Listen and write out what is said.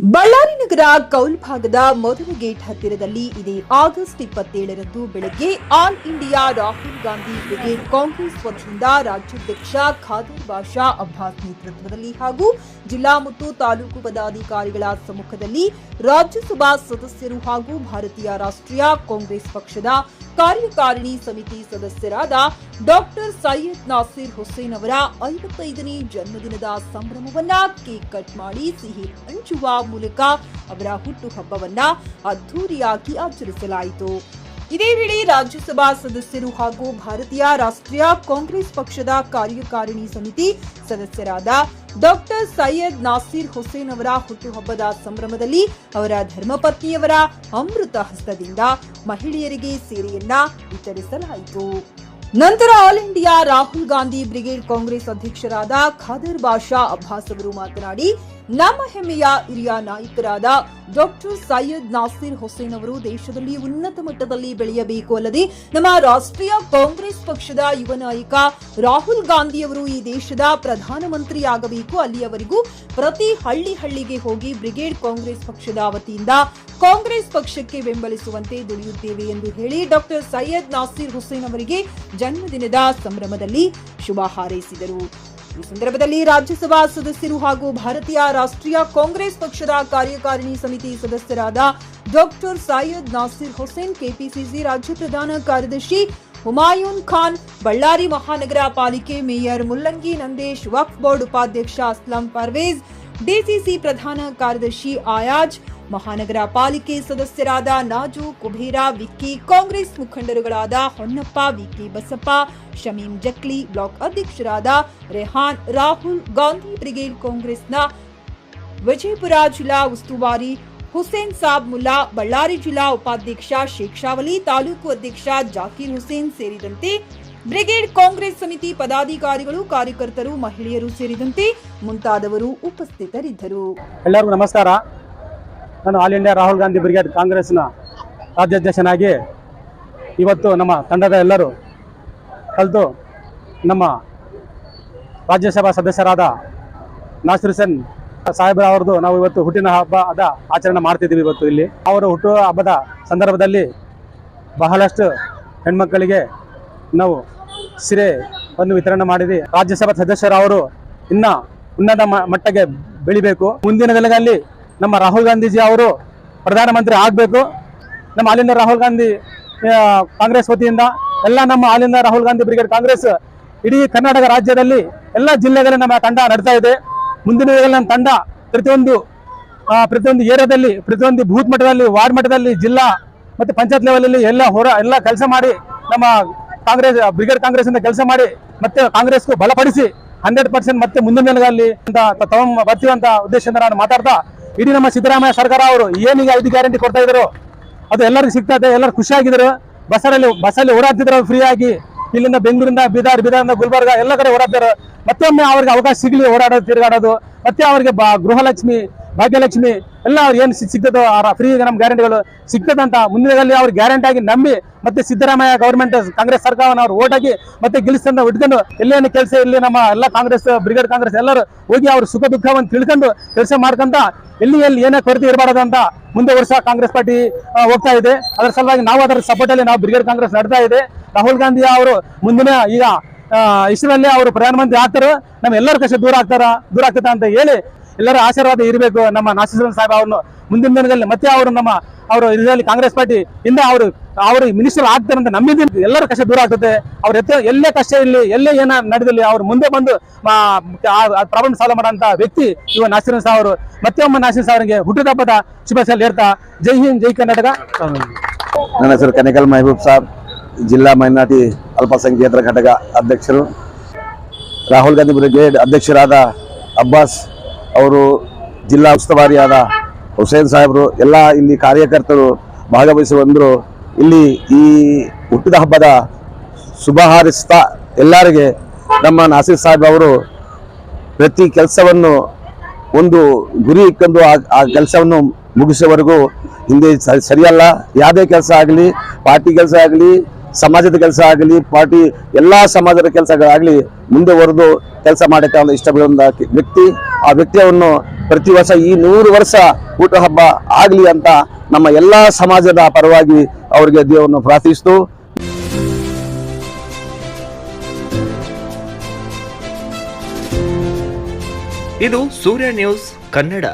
ಬಳ್ಳಾರಿ ನಗರ ಕೌಲ್ ಭಾಗದ ಮೊದಲ ಗೇಟ್ ಹತ್ತಿರದಲ್ಲಿ ಇದೇ ಆಗಸ್ಟ್ ಇಪ್ಪತ್ತೇಳರಂದು ಬೆಳಗ್ಗೆ all India Rahul Gandhi brigade Congress ವತಿಯಿಂದ ರಾಜ್ಯಾಧ್ಯಕ್ಷ ಖಾದರ್ ಬಾಷಾ ಅಬ್ಬಾಸ್ ನೇತೃತ್ವದಲ್ಲಿ ಹಾಗೂ ಜಿಲ್ಲಾ ಮತ್ತು ತಾಲೂಕು ಪದಾಧಿಕಾರಿಗಳ ಸಮ್ಮುಖದಲ್ಲಿ ರಾಜ್ಯಸಭಾ ಸದಸ್ಯರು ಹಾಗೂ ಭಾರತೀಯ ರಾಷ್ಟ್ರೀಯ ಕಾಂಗ್ರೆಸ್ ಪಕ್ಷದ ಕಾರ್ಯಕಾರಿಣಿ ಸಮಿತಿ ಸದಸ್ಯರಾದ ಡಾಕ್ಟರ್ ಸೈಯದ್ ನಾಸೀರ್ ಹುಸೇನ್ ಅವರ ಐವತ್ತೈದನೇ ಜನ್ಮದಿನದ ಸಂಭ್ರಮವನ್ನ ಕೇಕ್ ಕಟ್ ಮಾಡಿ ಸಿಹಿ ಹಂಚುವ ಮೂಲಕ ಅವರ ಹುಟ್ಟುಹಬ್ಬವನ್ನ ಅದ್ಧೂರಿಯಾಗಿ ಆಚರಿಸಲಾಯಿತು. ಇದೇ ವೇಳೆ ರಾಜ್ಯಸಭಾ ಸದಸ್ಯರು ಹಾಗೂ ಭಾರತೀಯ ರಾಷ್ಟ್ರೀಯ ಕಾಂಗ್ರೆಸ್ ಪಕ್ಷದ ಕಾರ್ಯಕಾರಿಣಿ ಸಮಿತಿ ಸದಸ್ಯರಾದ ಡಾಕ್ಟರ್ ಸೈಯದ್ ನಾಸೀರ್ ಹುಸೇನ್ ಅವರ ಹುಟ್ಟುಹಬ್ಬದ ಸಂಭ್ರಮದಲ್ಲಿ ಅವರ ಧರ್ಮಪತ್ನಿಯವರ ಅಮೃತ ಹಸ್ತದಿಂದ ಮಹಿಳೆಯರಿಗೆ ಸೇರೆಯನ್ನ ವಿತರಿಸಲಾಯಿತು. ನಂತರ all India Rahul Gandhi brigade Congress ಅಧ್ಯಕ್ಷರಾದ ಖಾದರ್ ಬಾಷಾ ಅಬ್ಬಾಸ್ ಅವರು ಮಾತನಾಡಿ ನಮ್ಮ ಹೆಮ್ಮೆಯ ಹಿರಿಯ ನಾಯಕರಾದ ಡಾಕ್ಟರ್ ಸೈಯದ್ ನಾಸೀರ್ ಹುಸೇನ್ ಅವರು ದೇಶದಲ್ಲಿ ಉನ್ನತ ಮಟ್ಟದಲ್ಲಿ ಬೆಳೆಯಬೇಕು ಅಲ್ಲದೆ ನಮ್ಮ ರಾಷ್ಟ್ರೀಯ ಕಾಂಗ್ರೆಸ್ ಪಕ್ಷದ ಯುವ ನಾಯಕ ರಾಹುಲ್ ಗಾಂಧಿ ಅವರು ಈ ದೇಶದ ಪ್ರಧಾನಮಂತ್ರಿ ಆಗಬೇಕು ಅಲ್ಲಿಯವರೆಗೂ ಪ್ರತಿ ಹಳ್ಳಿ ಹಳ್ಳಿಗೆ ಹೋಗಿ ಬ್ರಿಗೇಡ್ ಕಾಂಗ್ರೆಸ್ ಪಕ್ಷದ ವತಿಯಿಂದ ಕಾಂಗ್ರೆಸ್ ಪಕ್ಷಕ್ಕೆ ಬೆಂಬಲಿಸುವಂತೆ ದುಡಿಯುತ್ತೇವೆ ಎಂದು ಹೇಳಿ ಡಾಕ್ಟರ್ ಸೈಯದ್ ನಾಸೀರ್ ಹುಸೇನ್ ಅವರಿಗೆ ಜನ್ಮದಿನದ ಸಂಭ್ರಮದಲ್ಲಿ ಶುಭ ಹಾರೈಸಿದರು. ಈ ಸಂದರ್ಭದಲ್ಲಿ ರಾಜ್ಯಸಭಾ ಸದಸ್ಯರು ಹಾಗೂ ಭಾರತೀಯ ರಾಷ್ಟ್ರೀಯ ಕಾಂಗ್ರೆಸ್ ಪಕ್ಷದ ಕಾರ್ಯಕಾರಿಣಿ ಸಮಿತಿ ಸದಸ್ಯರಾದ ಡಾಕ್ಟರ್ ಸೈಯದ್ ನಾಸಿರ್ ಹುಸೇನ್, ಕೆಪಿಸಿಸಿ ರಾಜ್ಯ ಪ್ರಧಾನ ಕಾರ್ಯದರ್ಶಿ ಹುಮಾಯೂನ್ ಖಾನ್, ಬಳ್ಳಾರಿ ಮಹಾನಗರ ಪಾಲಿಕೆ ಮೇಯರ್ ಮುಲ್ಲಂಗಿ ನಂದೇಶ್, ವಕ್ಫ್ ಬೋರ್ಡ್ ಉಪಾಧ್ಯಕ್ಷ ಅಸ್ಲಂ ಪರ್ವೇಜ್, ಡಿಸಿಸಿ ಪ್ರಧಾನ ಕಾರ್ಯದರ್ಶಿ ಆಯಾಜ್ ಮಹಾನಗರ ಪಾಲಿಕೆ ಸದಸ್ಯರಾದ ನಾಜು, ಕುಬೇರ, ವಿಕ್ಕಿ, ಕಾಂಗ್ರೆಸ್ ಮುಖಂಡರುಗಳಾದ ಹೊನ್ನಪ್ಪ, ವಿಕ್ಕಿ ಬಸಪ್ಪ, ಶಮೀಂ ಜಕ್ಲಿ, ಬ್ಲಾಕ್ ಅಧ್ಯಕ್ಷರಾದ ರೆಹಾನ್, ರಾಹುಲ್, ಗಾಂಧಿ ಬ್ರಿಗೇಡ್ ಕಾಂಗ್ರೆಸ್ನ ವಿಜಯಪುರ ಜಿಲ್ಲಾ ಉಸ್ತುವಾರಿ ಹುಸೇನ್ ಸಾಬ್ ಮುಲ್ಲಾ, ಬಳ್ಳಾರಿ ಜಿಲ್ಲಾ ಉಪಾಧ್ಯಕ್ಷ ಶೇಖ್ ತಾಲೂಕು ಅಧ್ಯಕ್ಷ ಜಾಕೀರ್ ಹುಸೇನ್ ಸೇರಿದಂತೆ ಬ್ರಿಗೇಡ್ ಕಾಂಗ್ರೆಸ್ ಸಮಿತಿ ಪದಾಧಿಕಾರಿಗಳು, ಕಾರ್ಯಕರ್ತರು, ಮಹಿಳೆಯರು ಸೇರಿದಂತೆ ಮುಂತಾದವರು ಉಪಸ್ಥಿತರಿದ್ದರು. ಎಲ್ಲರಿಗೂ ನಮಸ್ಕಾರ. ನಾನು all India Rahul Gandhi brigade ಕಾಂಗ್ರೆಸ್ನ ರಾಜ್ಯಾಧ್ಯಕ್ಷನಾಗಿ ಇವತ್ತು ನಮ್ಮ ತಂಡದ ಎಲ್ಲರೂ ಕಲಿತು ನಮ್ಮ ರಾಜ್ಯಸಭಾ ಸದಸ್ಯರಾದ ನಾಸಿರ್ ಹುಸೇನ್ ಸಾಹೇಬ್ರ ಅವ್ರದ್ದು ನಾವು ಇವತ್ತು ಹುಟ್ಟಿನ ಹಬ್ಬದ ಆಚರಣೆ ಮಾಡ್ತಿದ್ದೀವಿ ಇವತ್ತು ಇಲ್ಲಿ. ಅವರು ಹುಟ್ಟುವ ಹಬ್ಬದ ಸಂದರ್ಭದಲ್ಲಿ ಬಹಳಷ್ಟು ಹೆಣ್ಮಕ್ಕಳಿಗೆ ನಾವು ಸಿರೆ ಒಂದು ವಿತರಣೆ ಮಾಡಿದ್ವಿ. ರಾಜ್ಯಸಭಾ ಸದಸ್ಯರವರು ಇನ್ನ ಉನ್ನತ ಮಟ್ಟಕ್ಕೆ ಬೆಳಿಬೇಕು. ಮುಂದಿನ ದಿನಗಳಲ್ಲಿ ನಮ್ಮ ರಾಹುಲ್ ಗಾಂಧೀಜಿ ಅವರು ಪ್ರಧಾನಮಂತ್ರಿ ಆಗಬೇಕು. ನಮ್ಮ ಅಲ್ಲಿಂದ ರಾಹುಲ್ ಗಾಂಧಿ ಕಾಂಗ್ರೆಸ್ ವತಿಯಿಂದ ಎಲ್ಲ ನಮ್ಮ ಅಲ್ಲಿಂದ ರಾಹುಲ್ ಗಾಂಧಿ ಬ್ರಿಗೇಡ್ ಕಾಂಗ್ರೆಸ್ ಇಡೀ ಕರ್ನಾಟಕ ರಾಜ್ಯದಲ್ಲಿ ಎಲ್ಲ ಜಿಲ್ಲೆಗಳಲ್ಲಿ ನಮ್ಮ ತಂಡ ನಡ್ತಾ ಇದೆ. ಮುಂದಿನ ದಿನಗಳಲ್ಲಿ ನಮ್ಮ ತಂಡ ಪ್ರತಿಯೊಂದು ಪ್ರತಿಯೊಂದು ಏರಿಯಾದಲ್ಲಿ, ಪ್ರತಿಯೊಂದು ಬೂತ್ ಮಟ್ಟದಲ್ಲಿ, ವಾರ್ಡ್ ಮಟ್ಟದಲ್ಲಿ, ಜಿಲ್ಲಾ ಮತ್ತು ಪಂಚಾಯತ್ ಲೆವೆಲಲ್ಲಿ ಎಲ್ಲ ಹೊರ, ಎಲ್ಲ ಕೆಲಸ ಮಾಡಿ ನಮ್ಮ ಕಾಂಗ್ರೆಸ್, ಬ್ರಿಗೇಡ್ ಕಾಂಗ್ರೆಸ್ ಇಂದ ಕೆಲಸ ಮಾಡಿ ಮತ್ತೆ ಕಾಂಗ್ರೆಸ್ಗೂ ಬಲಪಡಿಸಿ ಹಂಡ್ರೆಡ್ ಪರ್ಸೆಂಟ್ ಮತ್ತೆ ಮುಂದಿನ ದಿನಗಳಲ್ಲಿ ಅಂತ ತಗೊಂಡ್ ಬರ್ತೀವಿ ಅಂತ ಉದ್ದೇಶದಿಂದ ನಾನು ಮಾತಾಡ್ತಾ ಇಡೀ ನಮ್ಮ ಸಿದ್ದರಾಮಯ್ಯ ಸರ್ಕಾರ ಅವರು ಏನೀಗ ಐದು ಗ್ಯಾರಂಟಿ ಕೊಡ್ತಾ ಇದ್ರು, ಅದು ಎಲ್ಲರಿಗೂ ಸಿಗ್ತಾ ಇದೆ, ಎಲ್ಲರೂ ಖುಷಿಯಾಗಿದ್ರು. ಬಸ್ಸಲ್ಲಿ ಬಸ್ಸಲ್ಲಿ ಓಡಾಡ್ತಿದ್ರು ಫ್ರೀ ಆಗಿ ಇಲ್ಲಿಂದ ಬೆಂಗಳೂರಿಂದ ಬೀದರ್ ಬೀದರ್ನ ಗುಲ್ಬರ್ಗ ಎಲ್ಲ ಕಡೆ ಓಡಾಡ್ತಾರೆ ಮತ್ತೊಮ್ಮೆ ಅವ್ರಿಗೆ ಅವಕಾಶ ಸಿಗಲಿ ಓಡಾಡೋದು, ತಿರುಗಾಡೋದು. ಮತ್ತೆ ಅವರಿಗೆ ಬಾ ಗೃಹಲಕ್ಷ್ಮಿ ಭಾಗ್ಯಲಕ್ಷ್ಮಿ ಎಲ್ಲ ಅವ್ರು ಏನು ಸಿಗ್ತದೋ ಫ್ರೀ ನಮ್ಮ ಗ್ಯಾರಂಟಿಗಳು ಸಿಗ್ತದಂತ ಮುಂದಿನದಲ್ಲಿ ಅವ್ರು ಗ್ಯಾರಂಟಿ ಆಗಿ ನಂಬಿ ಮತ್ತೆ ಸಿದ್ದರಾಮಯ್ಯ ಗೌರ್ಮೆಂಟ್ ಕಾಂಗ್ರೆಸ್ ಸರ್ಕಾರವನ್ನು ಅವ್ರು ಓಟ್ ಹಾಕಿ ಮತ್ತೆ ಗೆಲ್ಲಿಸ್ತಂದು ಇಟ್ಕೊಂಡು ಎಲ್ಲೇನು ಕೆಲಸ ಇಲ್ಲಿ ನಮ್ಮ ಎಲ್ಲ ಕಾಂಗ್ರೆಸ್ ಬ್ರಿಗೇಡ್ ಕಾಂಗ್ರೆಸ್ ಎಲ್ಲರೂ ಹೋಗಿ ಅವ್ರ ಸುಖ ದುಃಖವನ್ನು ತಿಳ್ಕೊಂಡು ಕೆಲಸ ಮಾಡ್ಕೊಂತ ಎಲ್ಲಿ ಎಲ್ಲಿ ಏನೇ ಕೊರತೆ ಇರಬಾರ್ದು ಅಂತ ಮುಂದೆ ವರ್ಷ ಕಾಂಗ್ರೆಸ್ ಪಾರ್ಟಿ ಹೋಗ್ತಾ ಇದೆ. ಅದರ ಸಲುವಾಗಿ ನಾವು ಅದರ ಸಪೋರ್ಟ್ ಅಲ್ಲಿ ನಾವು ಬ್ರಿಗೇಡ್ ಕಾಂಗ್ರೆಸ್ ನಡ್ತಾ ಇದೆ. ರಾಹುಲ್ ಗಾಂಧಿ ಅವರು ಮುಂದಿನ ಈಗ ಆ, ಇಷ್ಟರಲ್ಲಿ ಅವರು ಪ್ರಧಾನಮಂತ್ರಿ ಆಗ್ತಾರೆ. ನಮ್ಮ ಎಲ್ಲರ ಕಷ್ಟ ದೂರ ಆಗ್ತಾರ ದೂರ ಆಗ್ತದ ಅಂತ ಹೇಳಿ ಎಲ್ಲರ ಆಶೀರ್ವಾದ ಇರಬೇಕು. ನಮ್ಮ ನಾಸಿರ್ ಸಾಹೇಬ್ ಅವ್ರನ್ನು ಮುಂದಿನ ದಿನದಲ್ಲಿ ಮತ್ತೆ ಅವರು ನಮ್ಮ ಅವರು ಇದರಲ್ಲಿ ಕಾಂಗ್ರೆಸ್ ಪಾರ್ಟಿ ಇಂದ ಅವರು ಅವರು ಮಿನಿಸ್ಟರ್ ಆಗ್ತಾರೆ ಅಂತ ನಮ್ಮಿಂದ ಎಲ್ಲರ ಕಷ್ಟ ದೂರ ಆಗ್ತದೆ. ಅವ್ರ ಎತ್ತ ಎಲ್ಲೇ ಕಷ್ಟ ಇರಲಿ, ಎಲ್ಲೇ ಏನ ನಡೆದಲ್ಲಿ ಅವ್ರು ಮುಂದೆ ಬಂದು ಪ್ರಾಬ್ಲಮ್ ಸಾಲ್ವ್ ಮಾಡೋಂಥ ವ್ಯಕ್ತಿ ಇವ ನಾಸಿರ್ ಸಾಹ್ ಅವರು. ಮತ್ತೆ ಒಮ್ಮೆ ನಾಸಿರ್ ಸಾಹ್ ಅವರಿಗೆ ಹುಟ್ಟುಹಬ್ಬದ ಶುಭಾಶಯ ಹೇಳ್ತಾ ಜೈ ಹಿಂದ್, ಜೈ ಕರ್ನಾಟಕ. ನನ್ನ ಹೆಸರು ಕನಿಕಲ್ ಮಹಬೂಬ್ ಸಾಬ್, ಜಿಲ್ಲಾ ಮೈನಾರಿಟಿ ಅಲ್ಪಸಂಖ್ಯಾತರ ಘಟಕ ಅಧ್ಯಕ್ಷರು. ರಾಹುಲ್ ಗಾಂಧಿ ಬ್ರಿಗೇಡ್ ಅಧ್ಯಕ್ಷರಾದ ಅಬ್ಬಾಸ್ ಅವರು ಜಿಲ್ಲಾ ಉಸ್ತುವಾರಿಯಾದ ಹುಸೇನ್ ಸಾಹೇಬರು, ಎಲ್ಲ ಇಲ್ಲಿ ಕಾರ್ಯಕರ್ತರು ಭಾಗವಹಿಸಿ ಬಂದರು. ಇಲ್ಲಿ ಈ ಹುಟ್ಟಿದ ಹಬ್ಬದ ಶುಭ ಹಾರಿಸ್ತಾ ಎಲ್ಲರಿಗೆ ನಮ್ಮ ನಾಸೀರ್ ಸಾಹೇಬ್ ಅವರು ಪ್ರತಿ ಕೆಲಸವನ್ನು ಒಂದು ಗುರಿ ಇಕ್ಕಂದು ಆ ಕೆಲಸವನ್ನು ಮುಗಿಸೋವರೆಗೂ ಹಿಂದೆ ಸರಿಯಲ್ಲ. ಯಾವುದೇ ಕೆಲಸ ಆಗಲಿ, ಪಾರ್ಟಿ ಕೆಲಸ ಆಗಲಿ ಸಮಾಜದ ಕೆಲಸ ಆಗಲಿ, ಪಾರ್ಟಿ ಎಲ್ಲ ಸಮಾಜದ ಕೆಲಸಗಳಾಗಲಿ ಮುಂದುವರೆದು ಕೆಲಸ ಮಾಡಕ್ಕೆ ಒಂದು ಇಷ್ಟ ವ್ಯಕ್ತಿ. ಆ ವ್ಯಕ್ತಿಯನ್ನು ಪ್ರತಿ ವರ್ಷ ಈ ನೂರು ವರ್ಷ ಊಟ ಹಬ್ಬ ಆಗಲಿ ಅಂತ ನಮ್ಮ ಎಲ್ಲ ಸಮಾಜದ ಪರವಾಗಿ ಅವರಿಗೆ ದೇವರನ್ನು ಪ್ರಾರ್ಥಿಸ್ತು. ಇದು ಸೂರ್ಯ ನ್ಯೂಸ್ ಕನ್ನಡ.